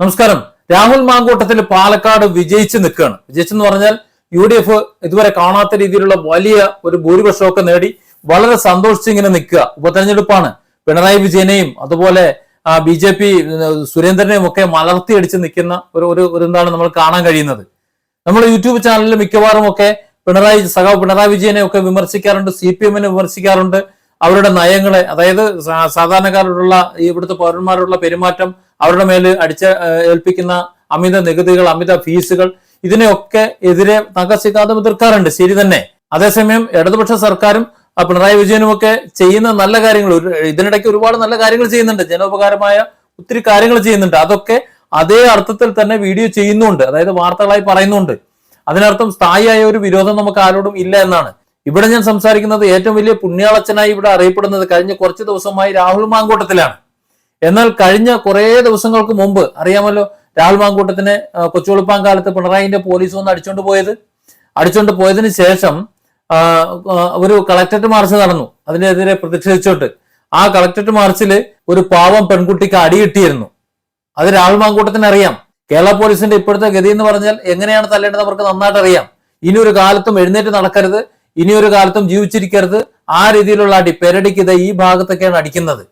നമസ്കാരം. രാഹുൽ മാങ്കൂട്ടത്തിൽ പാലക്കാട് വിജയിച്ച് നിൽക്കുകയാണ്. വിജയിച്ചെന്ന് പറഞ്ഞാൽ യു ഡി എഫ് ഇതുവരെ കാണാത്ത രീതിയിലുള്ള വലിയ ഒരു ഭൂരിപക്ഷമൊക്കെ നേടി വളരെ സന്തോഷിച്ച് ഇങ്ങനെ നിൽക്കുക. ഉപതെരഞ്ഞെടുപ്പാണ്. പിണറായി വിജയനെയും അതുപോലെ ബി ജെ പി സുരേന്ദ്രനെയും ഒക്കെ മലർത്തിയടിച്ച് നിൽക്കുന്ന ഒരു ഒരു എന്താണ് നമ്മൾ കാണാൻ കഴിയുന്നത്. നമ്മൾ യൂട്യൂബ് ചാനലിൽ മിക്കവാറും ഒക്കെ പിണറായി സഖാവ് പിണറായി വിജയനെ ഒക്കെ വിമർശിക്കാറുണ്ട് സി പി എമ്മിനെ വിമർശിക്കാറുണ്ട്. അവരുടെ നയങ്ങളെ അതായത് സാധാരണക്കാരോടുള്ള ഇവിടുത്തെ പൗരന്മാരോടുള്ള പെരുമാറ്റം അവരുടെ മേൽ അടിച്ച ഏൽപ്പിക്കുന്ന അമിത നികുതികൾ അമിത ഫീസുകൾ ഇതിനെയൊക്കെ എതിരെ നഖസിക്കാതെ എതിർക്കാറുണ്ട് ശരി തന്നെ. അതേസമയം ഇടതുപക്ഷ സർക്കാരും പിണറായി വിജയനും ഒക്കെ ചെയ്യുന്ന നല്ല കാര്യങ്ങൾ ഇതിനിടയ്ക്ക് ഒരുപാട് നല്ല കാര്യങ്ങൾ ചെയ്യുന്നുണ്ട്. ജനോപകാരമായ ഒത്തിരി കാര്യങ്ങൾ ചെയ്യുന്നുണ്ട്. അതൊക്കെ അതേ അർത്ഥത്തിൽ തന്നെ വീഡിയോ ചെയ്യുന്നുണ്ട്. അതായത് വാർത്തകളായി പറയുന്നുണ്ട്. അതിനർത്ഥം സ്ഥായിയായ ഒരു വിരോധം നമുക്ക് ആരോടും ഇല്ല എന്നാണ്. ഇവിടെ ഞാൻ സംസാരിക്കുന്നത് ഏറ്റവും വലിയ പുണ്യാളച്ചനായി ഇവിടെ അറിയപ്പെടുന്നത് കഴിഞ്ഞ കുറച്ച് ദിവസമായി രാഹുൽ മാങ്കൂട്ടത്തിലാണ്. എന്നാൽ കഴിഞ്ഞ കുറേ ദിവസങ്ങൾക്ക് മുമ്പ് അറിയാമല്ലോ രാഹുൽ മാങ്കൂട്ടത്തിനെ ആ, കൊച്ചുവെളുപ്പാൻ കാലത്ത് പിണറായിന്റെ പോലീസ് വന്ന് അടിച്ചോണ്ട് പോയത്. അടിച്ചോണ്ട് പോയതിനു ശേഷം ഒരു കളക്ടറേറ്റ് മാർച്ച് നടന്നു. അതിനെതിരെ പ്രതിഷേധിച്ചോട്ട് ആ കളക്ടറേറ്റ് മാർച്ചിൽ ഒരു പാവം പെൺകുട്ടിക്ക് അടി കിട്ടിയിരുന്നു. അത് രാഹുൽ മാങ്കൂട്ടത്തിന് അറിയാം. കേരള പോലീസിന്റെ ഇപ്പോഴത്തെ ഗതി എന്ന് പറഞ്ഞാൽ എങ്ങനെയാണ് തല്ലേണ്ടത് അവർക്ക് നന്നായിട്ട് അറിയാം. ഇനി ഒരു കാലത്തും എഴുന്നേറ്റ് നടക്കരുത്. ഇനി ഒരു കാലത്തും ജീവിച്ചിരിക്കരുത്. ആ രീതിയിലുള്ള അടി പെരടിക്ക് ഈ ഭാഗത്തൊക്കെയാണ് അടിക്കുന്നത്.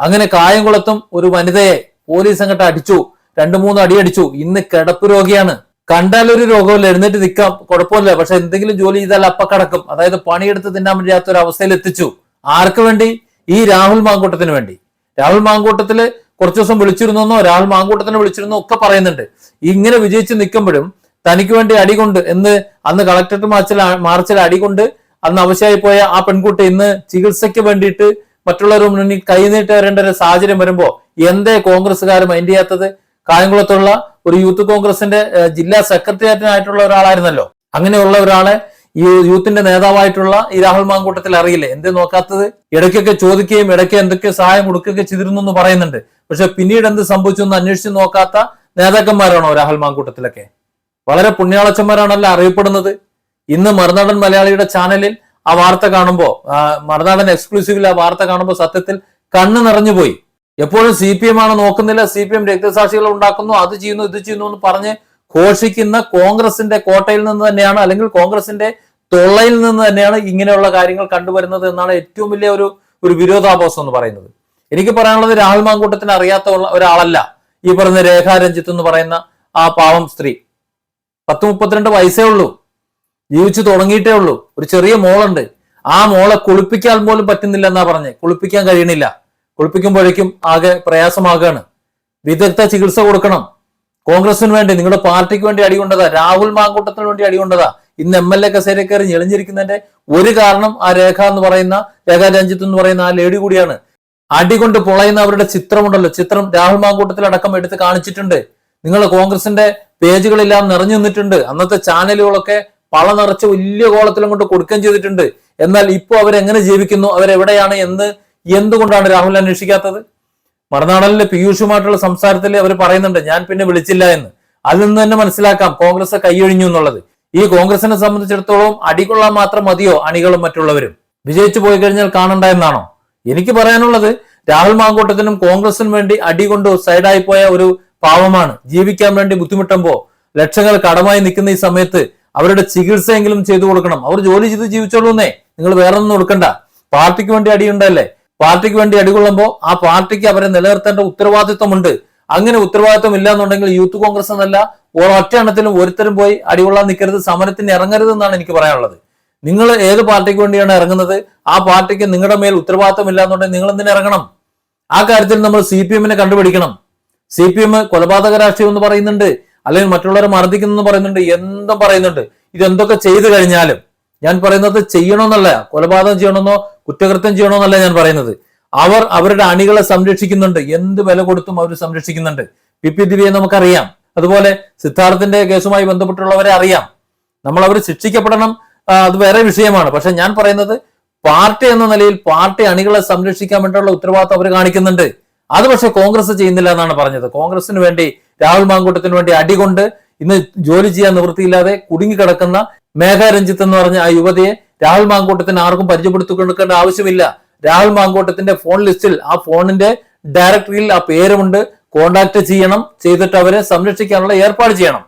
അങ്ങനെ കായംകുളത്തും ഒരു വനിതയെ പോലീസ് അങ്ങോട്ട് അടിച്ചു. രണ്ടു മൂന്ന് അടി അടിച്ചു. ഇന്ന് കിടപ്പ് രോഗിയാണ്. കണ്ടാൽ ഒരു രോഗമില്ല. എഴുന്നേറ്റ് നിൽക്കാം. കുഴപ്പമില്ല. പക്ഷെ എന്തെങ്കിലും ജോലി ചെയ്താൽ അപ്പ കടക്കും. അതായത് പണിയെടുത്ത് തിന്നാൻ പറ്റാത്ത ഒരു അവസ്ഥയിൽ എത്തിച്ചു. ആർക്ക് വേണ്ടി? ഈ രാഹുൽ മാങ്കൂട്ടത്തിന് വേണ്ടി. രാഹുൽ മാങ്കൂട്ടത്തിൽ കുറച്ചു ദിവസം വിളിച്ചിരുന്നോ രാഹുൽ മാങ്കൂട്ടത്തിനെ വിളിച്ചിരുന്നോ ഒക്കെ പറയുന്നുണ്ട്. ഇങ്ങനെ വിജയിച്ച് നിൽക്കുമ്പോഴും തനിക്ക് വേണ്ടി അടികൊണ്ട് എന്ന് അന്ന് കളക്ടർ മാർച്ചിൽ മാർച്ചിൽ അടികൊണ്ട് അന്ന് അവശയായി പോയ ആ പെൺകുട്ടി ഇന്ന് ചികിത്സയ്ക്ക് വേണ്ടിയിട്ട് മറ്റുള്ളവരുടെ മുന്നിൽ കൈനീട്ട് വരേണ്ട ഒരു സാഹചര്യം വരുമ്പോ എന്തേ കോൺഗ്രസ്സുകാരും മൈൻഡ് ചെയ്യാത്തത്? കായംകുളത്തുള്ള ഒരു യൂത്ത് കോൺഗ്രസിന്റെ ജില്ലാ സെക്രട്ടേറിയറ്റിനായിട്ടുള്ള ഒരാളായിരുന്നല്ലോ. അങ്ങനെയുള്ള ഒരാളെ ഈ യൂത്തിന്റെ നേതാവായിട്ടുള്ള ഈ രാഹുൽ മാങ്കൂട്ടത്തിൽ അറിയില്ലേ? എന്തേ നോക്കാത്തത്? ഇടയ്ക്കൊക്കെ ചോദിക്കുകയും ഇടയ്ക്ക് എന്തൊക്കെ സഹായം കൊടുക്കുകയൊക്കെ ചെയ്തിരുന്നു എന്ന് പറയുന്നുണ്ട്. പക്ഷെ പിന്നീട് എന്ത് സംഭവിച്ചു എന്ന് അന്വേഷിച്ച് നോക്കാത്ത നേതാക്കന്മാരാണോ രാഹുൽ മാങ്കൂട്ടത്തിലൊക്കെ? വളരെ പുണ്യാളച്ചന്മാരാണല്ലോ അറിയപ്പെടുന്നത്. ഇന്ന് മറുനാടൻ മലയാളിയുടെ ചാനലിൽ ആ വാർത്ത കാണുമ്പോൾ മറുനാടൻ എക്സ്ക്ലൂസീവിൽ ആ വാർത്ത കാണുമ്പോൾ സത്യത്തിൽ കണ്ണ് നിറഞ്ഞുപോയി എപ്പോഴും സി പി എം ആണ് നോക്കുന്നില്ല സി പി എം രക്തസാക്ഷികൾ ഉണ്ടാക്കുന്നു അത് ചെയ്യുന്നു ഇത് ചെയ്യുന്നു എന്ന് പറഞ്ഞ് ഘോഷിക്കുന്ന കോൺഗ്രസിന്റെ കോട്ടയിൽ നിന്ന് തന്നെയാണ് അല്ലെങ്കിൽ കോൺഗ്രസിന്റെ തൊള്ളയിൽ നിന്ന് തന്നെയാണ് ഇങ്ങനെയുള്ള കാര്യങ്ങൾ കണ്ടുവരുന്നത് എന്നാണ് ഏറ്റവും വലിയ ഒരു ഒരു വിരോധാഭാസം എന്ന് പറയുന്നത്. എനിക്ക് പറയാനുള്ളത് രാഹുൽ മാങ്കൂട്ടത്തിന് അറിയാത്ത ഒരാളല്ല ഈ പറഞ്ഞ രേഖാ രഞ്ജിത്ത് എന്ന് പറയുന്ന ആ പാവം സ്ത്രീ. പത്ത് മുപ്പത്തിരണ്ട് വയസ്സേ ഉള്ളൂ. ജീവിച്ചു തുടങ്ങിയിട്ടേ ഉള്ളൂ. ഒരു ചെറിയ മോളുണ്ട്. ആ മോളെ കുളിപ്പിക്കാൻ പോലും പറ്റുന്നില്ല എന്നാ പറഞ്ഞേ. കുളിപ്പിക്കാൻ കഴിയണില്ല. കുളിപ്പിക്കുമ്പോഴേക്കും ആകെ പ്രയാസമാകാണ്. വിദഗ്ധ ചികിത്സ കൊടുക്കണം. കോൺഗ്രസിന് വേണ്ടി നിങ്ങളുടെ പാർട്ടിക്ക് വേണ്ടി അടികൊണ്ടതാ രാഹുൽ മാങ്കൂട്ടത്തിന് വേണ്ടി അടികൊണ്ടതാ ഇന്ന് എം എൽ എ കസേര കയറി ഞെളിഞ്ഞിരിക്കുന്നതിന്റെ ഒരു കാരണം ആ രേഖ എന്ന് പറയുന്ന രേഖ രഞ്ജിത്ത് എന്ന് പറയുന്ന ആ ലേഡി കൂടിയാണ്. അടികൊണ്ട് പൊളയുന്ന അവരുടെ ചിത്രമുണ്ടല്ലോ. ചിത്രം രാഹുൽ മാങ്കൂട്ടത്തിൽ അടക്കം എടുത്ത് കാണിച്ചിട്ടുണ്ട്. നിങ്ങൾ കോൺഗ്രസിന്റെ പേജുകളെല്ലാം നിറഞ്ഞു നിന്നിട്ടുണ്ട്. അന്നത്തെ ചാനലുകളൊക്കെ പള നിറച്ച് വലിയ കോളത്തിലും കൊണ്ട് കൊടുക്കുകയും ചെയ്തിട്ടുണ്ട്. എന്നാൽ ഇപ്പോൾ അവരെങ്ങനെ ജീവിക്കുന്നു? അവരെവിടെയാണ്? എന്ന് എന്തുകൊണ്ടാണ് രാഹുൽ അന്വേഷിക്കാത്തത്? മറുനാടനിലെ പീയൂഷുമായിട്ടുള്ള സംസാരത്തിൽ അവർ പറയുന്നുണ്ട് ഞാൻ പിന്നെ വിളിച്ചില്ല എന്ന്. അതിൽ നിന്ന് തന്നെ മനസ്സിലാക്കാം കോൺഗ്രസ് കൈയൊഴിഞ്ഞു എന്നുള്ളത്. ഈ കോൺഗ്രസിനെ സംബന്ധിച്ചിടത്തോളം അടികൊള്ളാൻ മാത്രം മതിയോ അണികളും മറ്റുള്ളവരും? വിജയിച്ചു പോയി കഴിഞ്ഞാൽ കാണണ്ട എന്നാണോ? എനിക്ക് പറയാനുള്ളത് രാഹുൽ മാങ്കോട്ടത്തിനും കോൺഗ്രസിനും വേണ്ടി അടികൊണ്ട് സൈഡായി പോയ ഒരു പാവമാണ്. ജീവിക്കാൻ വേണ്ടി ബുദ്ധിമുട്ടുമ്പോ ലക്ഷങ്ങൾ കടമായി നിൽക്കുന്ന ഈ സമയത്ത് അവരുടെ ചികിത്സയെങ്കിലും ചെയ്തു കൊടുക്കണം. അവർ ജോലി ചെയ്ത് ജീവിച്ചോളൂന്നേ നിങ്ങൾ വേറെ ഒന്നും കൊടുക്കണ്ട പാർട്ടിക്ക് വേണ്ടി അടിയുണ്ടല്ലേ? പാർട്ടിക്ക് വേണ്ടി അടികൊള്ളുമ്പോൾ ആ പാർട്ടിക്ക് അവരെ നിലനിർത്തേണ്ട ഉത്തരവാദിത്വമുണ്ട്. അങ്ങനെ ഉത്തരവാദിത്വം ഇല്ല എന്നുണ്ടെങ്കിൽ യൂത്ത് കോൺഗ്രസ് എന്നല്ല ഒരൊറ്റ എണ്ണത്തിലും ഒരുത്തരും പോയി അടികൊള്ളാൻ നിൽക്കരുത് സമരത്തിന് ഇറങ്ങരുത് എന്നാണ് എനിക്ക് പറയാനുള്ളത്. നിങ്ങൾ ഏത് പാർട്ടിക്ക് വേണ്ടിയാണ് ഇറങ്ങുന്നത്? ആ പാർട്ടിക്ക് നിങ്ങളുടെ മേൽ ഉത്തരവാദിത്വം ഇല്ല എന്നുണ്ടെങ്കിൽ നിങ്ങൾ എന്തിനു ഇറങ്ങണം? ആ കാര്യത്തിൽ നമ്മൾ സി പി എമ്മിനെ കണ്ടുപിടിക്കണം. സി പി എം കൊലപാതക രാഷ്ട്രീയം എന്ന് പറയുന്നുണ്ട്. അല്ലെങ്കിൽ മറ്റുള്ളവരെ മർദ്ദിക്കുന്നു പറയുന്നുണ്ട് എന്തും പറയുന്നുണ്ട്. ഇതെന്തൊക്കെ ചെയ്തു കഴിഞ്ഞാലും ഞാൻ പറയുന്നത് ചെയ്യണമെന്നല്ല കൊലപാതകം ചെയ്യണമെന്നോ കുറ്റകൃത്യം ചെയ്യണമെന്നല്ല ഞാൻ പറയുന്നത്. അവർ അവരുടെ അണികളെ സംരക്ഷിക്കുന്നുണ്ട്. എന്ത് വില കൊടുത്തും അവർ സംരക്ഷിക്കുന്നുണ്ട്. പി പി ദിവ്യെ നമുക്കറിയാം. അതുപോലെ സിദ്ധാർത്ഥിന്റെ കേസുമായി ബന്ധപ്പെട്ടുള്ളവരെ അറിയാം. നമ്മൾ അവർ ശിക്ഷിക്കപ്പെടണം അത് വേറെ വിഷയമാണ്. പക്ഷെ ഞാൻ പറയുന്നത് പാർട്ടി എന്ന നിലയിൽ പാർട്ടി അണികളെ സംരക്ഷിക്കാൻ വേണ്ടിയുള്ള ഉത്തരവാദിത്തം അവർ കാണിക്കുന്നുണ്ട്. അത് പക്ഷെ കോൺഗ്രസ് ചെയ്യുന്നില്ല എന്നാണ് പറഞ്ഞത്. കോൺഗ്രസിന് വേണ്ടി രാഹുൽ മാങ്കൂട്ടത്തിന് വേണ്ടി അടികൊണ്ട് ഇന്ന് ജോലി ചെയ്യാൻ നിവൃത്തിയില്ലാതെ കുടുങ്ങിക്കിടക്കുന്ന മേഘ രഞ്ജിത്ത് എന്ന് പറഞ്ഞ ആ യുവതിയെ രാഹുൽ മാങ്കൂട്ടത്തിന് ആർക്കും പരിചയപ്പെടുത്തി കൊടുക്കേണ്ട ആവശ്യമില്ല. രാഹുൽ മാങ്കൂട്ടത്തിന്റെ ഫോൺ ലിസ്റ്റിൽ ആ ഫോണിന്റെ ഡയറക്ടറിയിൽ ആ പേരുമുണ്ട്. കോണ്ടാക്ട് ചെയ്യണം. ചെയ്തിട്ട് അവരെ സംരക്ഷിക്കാനുള്ള ഏർപ്പാട് ചെയ്യണം.